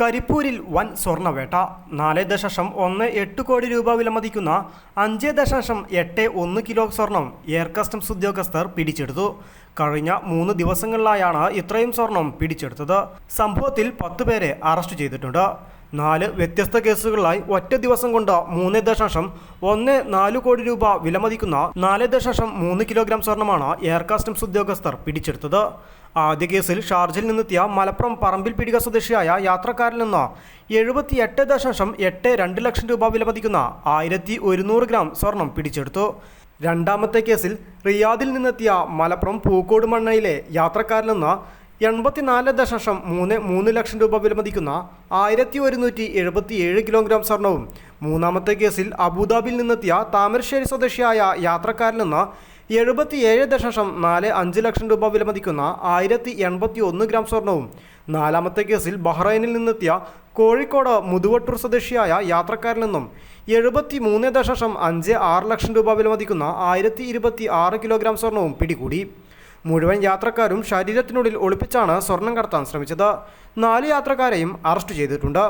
കരിപ്പൂരിൽ വൻ സ്വർണവേട്ട നാല് ദശാംശം ഒന്ന് എട്ട് കോടി രൂപ വിലമതിക്കുന്ന അഞ്ച് ദശാംശം എട്ട് ഒന്ന് കിലോ സ്വർണം എയർ കസ്റ്റംസ് ഉദ്യോഗസ്ഥർ പിടിച്ചെടുത്തു. കഴിഞ്ഞ മൂന്ന് ദിവസങ്ങളിലായാണ് ഇത്രയും സ്വർണം പിടിച്ചെടുത്തത്. സംഭവത്തിൽ പത്ത് പേരെ അറസ്റ്റ് ചെയ്തിട്ടുണ്ട്. നാല് വ്യത്യസ്ത കേസുകളിലായി ഒറ്റ ദിവസം കൊണ്ട് മൂന്ന് ദശാംശം ഒന്ന് നാല് കോടി രൂപ വിലമതിക്കുന്ന നാല് ദശാംശം മൂന്ന് കിലോഗ്രാം സ്വർണമാണ് എയർ കസ്റ്റംസ് ഉദ്യോഗസ്ഥർ പിടിച്ചെടുത്തത്. ആദ്യ കേസിൽ ഷാർജിൽ നിന്നെത്തിയ മലപ്പുറം പറമ്പിൽ പിടിക സ്വദേശിയായ യാത്രക്കാരിൽ നിന്ന് എഴുപത്തി എട്ട് ദശാംശം എട്ട് രണ്ട് ലക്ഷം രൂപ വിലമതിക്കുന്ന ആയിരത്തി ഒരുന്നൂറ് ഗ്രാം സ്വർണം പിടിച്ചെടുത്തു. രണ്ടാമത്തെ കേസിൽ റിയാദിൽ നിന്നെത്തിയ മലപ്പുറം പൂക്കോട് മണ്ണയിലെ യാത്രക്കാരിൽ നിന്ന് എൺപത്തിനാല് ദശാംശം മൂന്ന് മൂന്ന് ലക്ഷം രൂപ വിലമതിക്കുന്ന ആയിരത്തി ഒരുന്നൂറ്റി എഴുപത്തി ഏഴ് കിലോഗ്രാം സ്വർണവും മൂന്നാമത്തെ കേസിൽ അബുദാബിയിൽ നിന്നെത്തിയ താമരശ്ശേരി സ്വദേശിയായ യാത്രക്കാരിൽ നിന്ന് എഴുപത്തിയേഴ് ദശാംശം നാല് അഞ്ച് ലക്ഷം രൂപ വിലമതിക്കുന്ന ആയിരത്തി എൺപത്തി ഒന്ന് ഗ്രാം സ്വർണവും നാലാമത്തെ കേസിൽ ബഹ്റൈനിൽ നിന്നെത്തിയ കോഴിക്കോട് മുതുവട്ടൂർ സ്വദേശിയായ യാത്രക്കാരിൽ നിന്നും എഴുപത്തി മൂന്ന് ദശാംശം അഞ്ച് ആറ് ലക്ഷം രൂപ വിലമതിക്കുന്ന ആയിരത്തി ഇരുപത്തി ആറ് കിലോഗ്രാം സ്വർണവും പിടികൂടി. മുഴുവൻ യാത്രക്കാരും ശരീരത്തിനുള്ളിൽ ഒളിപ്പിച്ചാണ് സ്വർണം കടത്താൻ ശ്രമിച്ചത്. നാല് യാത്രക്കാരെയും അറസ്റ്റ് ചെയ്തിട്ടുണ്ട്.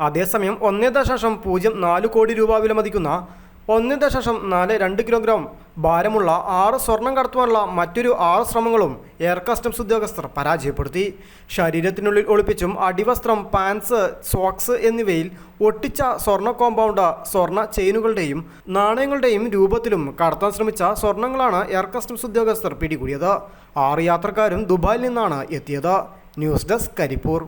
അതേസമയം ഒന്നേ ദശാംശം പൂജ്യം നാല് കോടി രൂപ വിലമതിക്കുന്ന ഒന്ന് ദശാംശം നാല് രണ്ട് കിലോഗ്രാം ഭാരമുള്ള ആറ് സ്വർണം കടത്തുവാനുള്ള മറ്റൊരു ആറ് ശ്രമങ്ങളും എയർ കസ്റ്റംസ് ഉദ്യോഗസ്ഥർ പരാജയപ്പെടുത്തി. ശരീരത്തിനുള്ളിൽ ഒളിപ്പിച്ചും അടിവസ്ത്രം പാൻസ് സോക്സ് എന്നിവയിൽ ഒട്ടിച്ച സ്വർണ കോമ്പൗണ്ട് സ്വർണ ചെയിനുകളുടെയും നാണയങ്ങളുടെയും രൂപത്തിലും കടത്താൻ ശ്രമിച്ച സ്വർണങ്ങളാണ് എയർ കസ്റ്റംസ് ഉദ്യോഗസ്ഥർ പിടികൂടിയത്. ആറ് യാത്രക്കാരും ദുബായിൽ നിന്നാണ് എത്തിയത്. News desk Karipur.